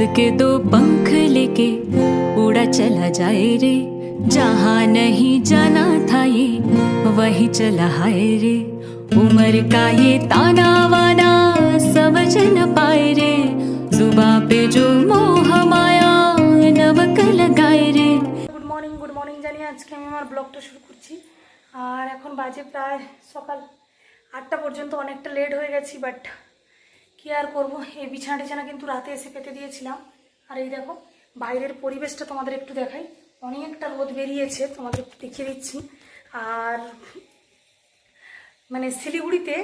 के दो पंख लेके उड़ा चला जाए रे जहाँ नहीं जाना था ये वही चला हाय रे उम्र का ये ताना वाना समझ न पाए रे जुबा पे जो मोह माया नवक लगाए रे গুড মর্নিং গুড মর্নিং জানিয়ে আজকে আমি আমার ব্লগটা শুরু করছি আর এখন বাজে প্রায় সকাল আটটা পর্যন্ত অনেকটা লেট হয়ে গেছি বাট কি আর করব? এই বিছানা টিছানা কিন্তু রাতে এসে পেতে দিয়েছিলাম। আর এই দেখো, বাইরের পরিবেশটা তোমাদের একটু দেখাই। অনেকটা রোদ বেরিয়েছে, তোমাদের দেখিয়ে দিচ্ছি। আর মানে শিলিগুড়িতে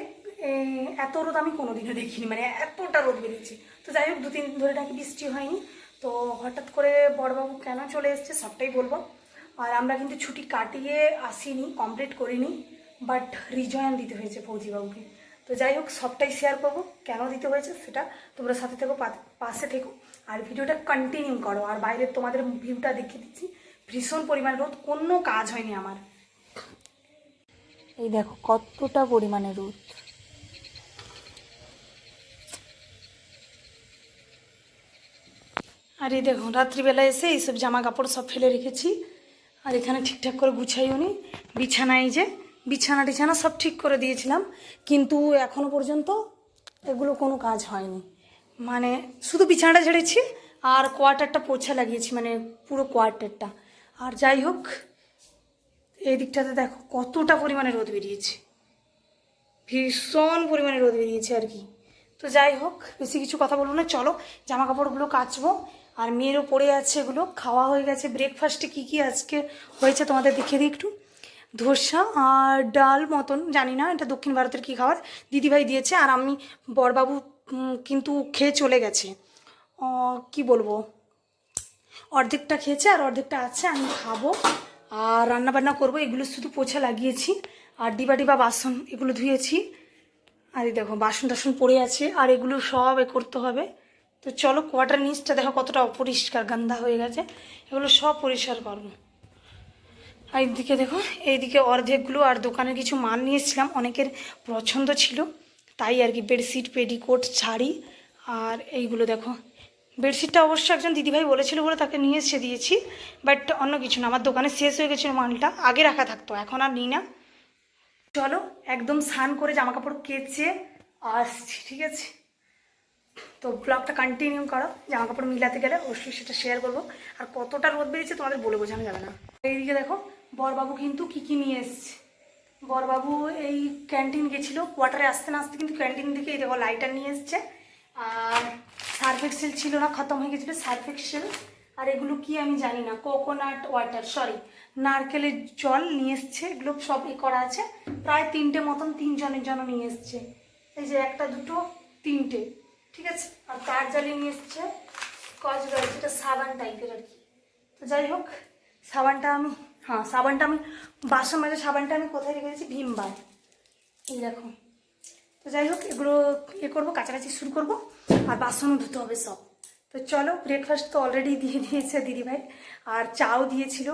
এত রোদ আমি কোনোদিনও দেখিনি মানে এতটা রোদ বেরিয়েছে। তো যাই হোক দু তিন ধরে নাকি বৃষ্টি হয়নি। তো হঠাৎ করে বড়বাবু কেন চলে এসছে সবটাই বলব। আর আমরা কিন্তু ছুটি কাটিয়ে আসিনি কমপ্লিট করিনি। বাট রিজয়েন দিতে হয়েছে ফৌজিবাবুকে। তো যাই হোক, সবটাই শেয়ার করব। কেন দিতে হয়েছে সেটা তোমরা সাথে থেকো পাশে থেকো। আর ভিডিওটা কন্টিনিউ করো। আর বাইরের তোমাদের ভিউটা দেখিয়ে দিচ্ছি। ভীষণ পরিমাণে রোদ, কোনো কাজ হয়নি আমার। এই দেখো, কতটা পরিমাণে রোদ। আর এই দেখো, রাত্রিবেলা এসে এইসব জামা কাপড় সব ফেলে রেখেছি। আর এখানে ঠিকঠাক করে গুছাইও নি। বিছানায় যে বিছানা টিছানা সব ঠিক করে দিয়েছিলাম, কিন্তু এখনও পর্যন্ত এগুলো কোনো কাজ হয়নি। মানে শুধু বিছানাটা ঝেড়েছি আর কোয়ার্টারটা পোছা লাগিয়েছি মানে পুরো কোয়ার্টারটা। আর যাই হোক, এই দিকটাতে দেখো কতটা পরিমাণে রোদ বেরিয়েছে। ভীষণ পরিমাণে রোদ বেরিয়েছে আর কি। তো যাই হোক, বেশি কিছু কথা বলব না, চলো জামা কাপড়গুলো কাচবো। আর মেয়েরও পড়ে আছে এগুলো, খাওয়া হয়ে গেছে। ব্রেকফাস্টে কী কী আজকে হয়েছে তোমাদের দেখিয়ে দিই একটু। ধোসা আর ডাল মতন, জানি না এটা দক্ষিণ ভারতের কী খাবার। দিদিভাই দিয়েছে আর আমি বরবাবু কিন্তু খেয়ে চলে গেছে। কি বলব? অর্ধেকটা খেয়েছে আর অর্ধেকটা আছে, আমি খাব। আর রান্না বান্না করব, এগুলো শুধু পোছা লাগিয়েছি। আর ডিবা ডিবা বাসন, এগুলো ধুয়েছি। আর এই দেখো, বাসন টাসন পড়ে আছে, আর এগুলো সব এ করতে হবে। তো চলো, কোয়াটার নিচটা দেখো কতটা অপরিষ্কার গান্দা হয়ে গেছে। এগুলো সব পরিষ্কার করব। আর এইদিকে দেখো এইদিকে অর্ধেকগুলো আর দোকানের কিছু মাল নিয়ে এসেছিলাম। অনেকের পছন্দ ছিল, তাই আর কি বেডশিট পেডিকোট শাড়ি আর এইগুলো দেখো। বেডশিটটা অবশ্য একজন দিদিভাই বলেছিল বলে তাকে নিয়ে এসে দিয়েছি বাট অন্য কিছু না, আমার দোকানে শেষ হয়ে গেছিল মালটা, আগে রাখা থাকতো, এখন আর নিই না। চলো, একদম স্নান করে জামা কাপড় কেচে আসছি, ঠিক আছে? তো ব্লগটা কন্টিনিউ করো জামা কাপড় মিলাতে গেলে অবশ্যই সেটা শেয়ার করব। আর কতটা রোদ বেরিয়েছে তোমাদের বলে বোঝানো যাবে না। এইদিকে দেখো বরবাবু কিন্তু কি কি নিয়ে এসছে? বরবাবু এই ক্যান্টিন গেছিল, কোয়ার্টারে আসতে না আসতে কিন্তু ক্যান্টিন থেকে এই দেখো লাইটার নিয়ে এসছে। আর সার্ফ এক্সেল ছিল না, খতম হয়ে গেছিল সার্ফ এক্সেল আর এগুলো কি আমি জানি না কোকোনাট ওয়াটার সরি নারকেলের জল নিয়ে এসছে, এগুলো সব এ করা আছে। প্রায় তিনটে মতন তিনজনের জন্য নিয়ে এসছে। এই যে একটা, দুটো, তিনটে, ঠিক আছে? আর তার জালি নিয়ে এসছে ব্রাইট যেটা সাবান টাইপের আর কি। তো যাই হোক, সাবানটা আমি হ্যাঁ সাবানটা আমি, বাসন মাজা সাবানটা আমি কোথায় রেখে রেখেছি ভীমবার এই দেখো। তো যাই হোক, এগুলো ইয়ে করব কাছাকাছি শুরু করব, আর বাসনও ধুতে হবে সব। তো চলো ব্রেকফাস্ট তো অলরেডি দিয়ে দিয়েছে দিদিভাই আর চাও দিয়েছিল।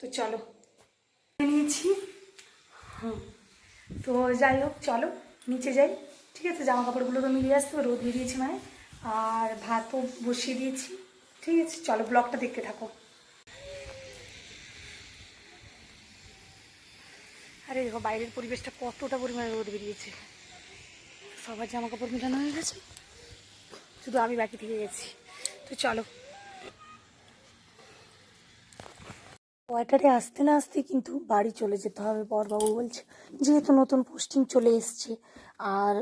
তো চলো। নিয়েছি। হুম। তো যাই হোক, চলো, নিচে যাই। ঠিক আছে জামা কাপড়গুলো তো মিলিয়ে আসতে রোদ বেরিয়েছে মানে। আর ভাতও বসিয়ে দিয়েছি। ঠিক আছে, চলো ব্লগটা দেখতে থাকো। আরে দেখো, বাইরের পরিবেশটা কতটা পরিমাণে রোদ বেরিয়েছে। সবার জামা কাপড় মেটানো হয়ে গেছে। শুধু আমি বাকি থেকে গেছি। তো চলো। কোয়ার্টারে আসতে না আসতে কিন্তু বাড়ি চলে যেতে হবে, বরবাবু বলছে। যেহেতু নতুন পোস্টিং চলে এসছে, আর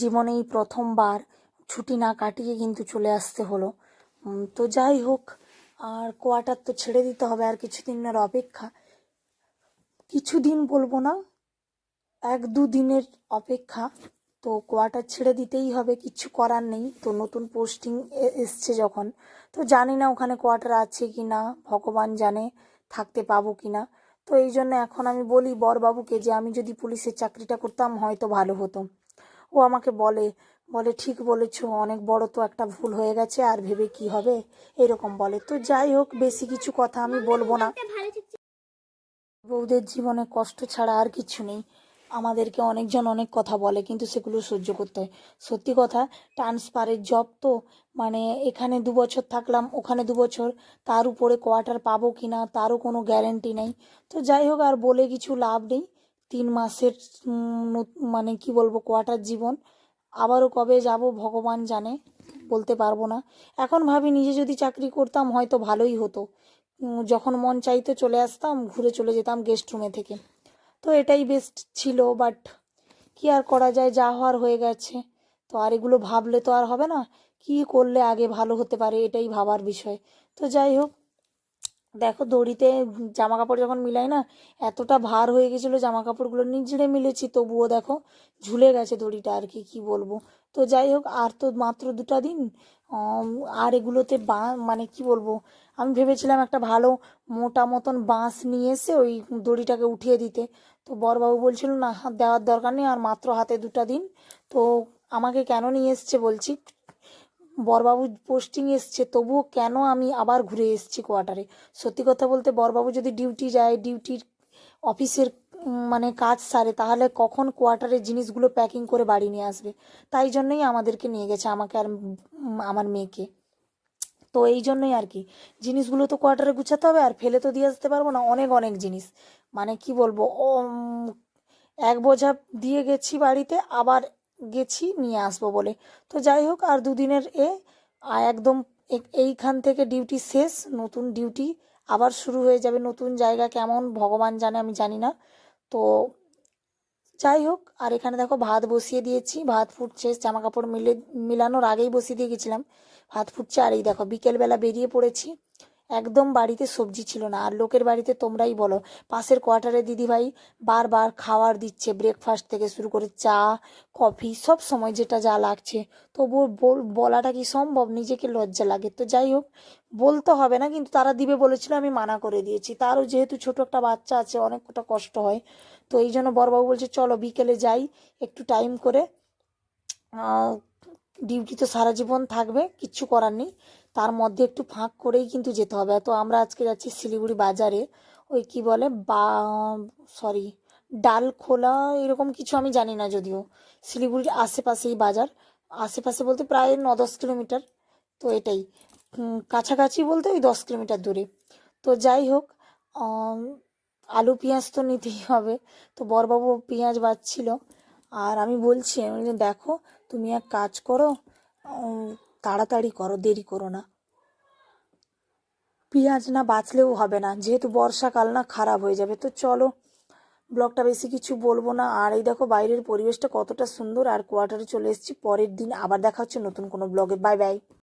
জীবনে এই প্রথমবার ছুটি না কাটিয়ে কিন্তু চলে আসতে হলো। তো যাই হোক, আর কোয়ার্টার তো ছেড়ে দিতে হবে, আর কিছুদিনের অপেক্ষা। কিছুদিন বলব না, এক দু দিনের অপেক্ষা। তো কোয়ার্টার ছেড়ে দিতেই হবে কিচ্ছু করার নেই। তো নতুন পোস্টিং এসছে যখন। তো জানি না ওখানে কোয়ার্টার আছে কি না, ভগবান জানে থাকতে পাবো কি না। তো এই জন্য এখন আমি বলি বরবাবুকে যে আমি যদি পুলিশের চাকরিটা করতাম, হয়তো ভালো হতো। ও আমাকে বলে বলে, ঠিক বলেছ, অনেক বড় তো একটা ভুল হয়ে গেছে, আর ভেবে কি হবে? এরকম বলে। তো যাই হোক, বেশি কিছু কথা আমি বলব না। বউদের জীবনে কষ্ট ছাড়া আর কিছু নেই। আমাদেরকে অনেকজন অনেক কথা বলে, কিন্তু সেগুলো সহ্য করতে হয়। সত্যি কথা, ট্রান্সফারের জব তো মানে এখানে দু বছর থাকলাম, ওখানে দু বছর, তার উপরে কোয়ার্টার পাবো কি না তারও কোনো গ্যারেন্টি নেই। তো যাই হোক, আর বলে কিছু লাভ নেই। তিন মাসের মানে কি বলব কোয়ার্টার জীবন। আবারও কবে যাব, ভগবান জানে, বলতে পারব না। এখন ভাবি, নিজে যদি চাকরি করতাম, হয়তো ভালোই হতো। যখন মন চাইতো চলে আসতাম, ঘুরে চলে যেতাম গেস্ট রুমে থেকে। তো এটাই বেস্ট ছিল বাট কি আর করা যায়, যা হওয়ার হয়ে গেছে। তো আর এগুলো ভাবলে তো আর হবে না, কি করলে আগে ভালো হতে পারে এটাই ভাবার বিষয়। তো যাই হোক, দেখো দড়িতে জামা কাপড় যখন মিলাই না, এতটা ভার হয়ে গেছিল জামা কাপড়গুলো নিজড়ে মিলেছি, তবুও দেখো ঝুলে গেছে দড়িটা, আর কি কি বলব। তো যাই হোক, আর তো মাত্র দুটা দিন আর এগুলোতে বা মানে কি বলব, আমি ভেবেছিলাম একটা ভালো মোটা মতন বাঁশ নিয়ে এসে ওই দড়িটাকে উঠিয়ে দিতে। তো বরবাবু বলছিল, না, দেওয়ার দরকার নেই, আর মাত্র হাতে দুটা দিন। তো আমাকে কেন নিয়ে এসছে বলছি, বরবাবু পোস্টিং এসছে, তবুও কেন আমি আবার ঘুরে এসেছি কোয়ার্টারে? সত্যি কথা বলতে বরবাবু যদি ডিউটি যায়, ডিউটির অফিসের মানে কাজ সারে, তাহলে কখন কোয়ার্টারের জিনিসগুলো প্যাকিং করে বাড়ি নিয়ে আসবে? তাই জন্যই আমাদেরকে নিয়ে গেছে, আমাকে আর আমার মেয়েকে। তো এই জন্যই আর কি। জিনিসগুলো তো কোয়ার্টারে গুছাতে হবে, আর ফেলে তো দিয়ে আসতে পারব না, অনেক অনেক জিনিস। মানে কি বলব ও এক বোঝা দিয়ে গেছি বাড়িতে, আবার গেছি নিয়ে আসব বলে। তো যাই হোক, আর দুদিনের এ একদম এইখান থেকে ডিউটি শেষ, নতুন ডিউটি আবার শুরু হয়ে যাবে, নতুন জায়গা কেমন, ভগবান জানে, আমি জানি না। তো যাই হোক, আর এখানে দেখো ভাত বসিয়ে দিয়েছি। ভাত ফুটছে জামা কাপড় মিলে, মিলানোর আগেই বসিয়ে দিয়ে গেছিলাম। ভাত ফুটছে, আর এই দেখো বিকেলবেলা বেরিয়ে পড়েছি। একদম বাড়িতে সবজি ছিল না। আর লোকের বাড়িতে তোমরাই বলো, পাশের কোয়ার্টারে দিদিভাই বারবার খাবার দিচ্ছে ব্রেকফাস্ট থেকে শুরু করে চা, কফি, সব সময় যেটা যা লাগছে। তবুও বল- বলাটা কি সম্ভব? নিজেকে লজ্জা লাগে। তো যাই হোক, বলতে হবে না, কিন্তু তারা দিবে বলেছিল, আমি মানা করে দিয়েছি। তারও যেহেতু ছোট একটা বাচ্চা আছে, অনেকটা কষ্ট হয়। তো এই জন্য বড়বাবু বলছে, চলো বিকেলে যাই, একটু টাইম করে। ডিউটি তো সারা জীবন থাকবে, কিচ্ছু করার নেই। তার মধ্যে একটু ফাঁক করেই কিন্তু যেতে হবে। তো আমরা আজকে যাচ্ছি শিলিগুড়ি বাজারে। ওই কি বলে? বা সরি ডাল খোলা এরকম কিছু আমি জানি না যদিও। শিলিগুড়ির আশেপাশেই বাজার। আশেপাশে বলতে প্রায় ন দশ কিলোমিটার। তো এটাই। কাছাকাছি বলতে ওই দশ কিলোমিটার দূরে। তো যাই হোক আলু পেঁয়াজ তো নিতেই হবে। তো বরবাবু পেঁয়াজ বাজছিল আর আমি বলছি দেখো, তুমি এক কাজ করো তাড়াতাড়ি করো, দেরি করো না। পেঁয়াজ না বাঁচলেও হবে না, যেহেতু বর্ষাকাল না খারাপ হয়ে যাবে। তো চলো, ব্লগটা বেশি কিছু বলব না। আর এই দেখো, বাইরের পরিবেশটা কতটা সুন্দর। আর কোয়ার্টারে চলে এসেছি, পরের দিন আবার দেখা হচ্ছে নতুন কোনো ব্লগে। Bye bye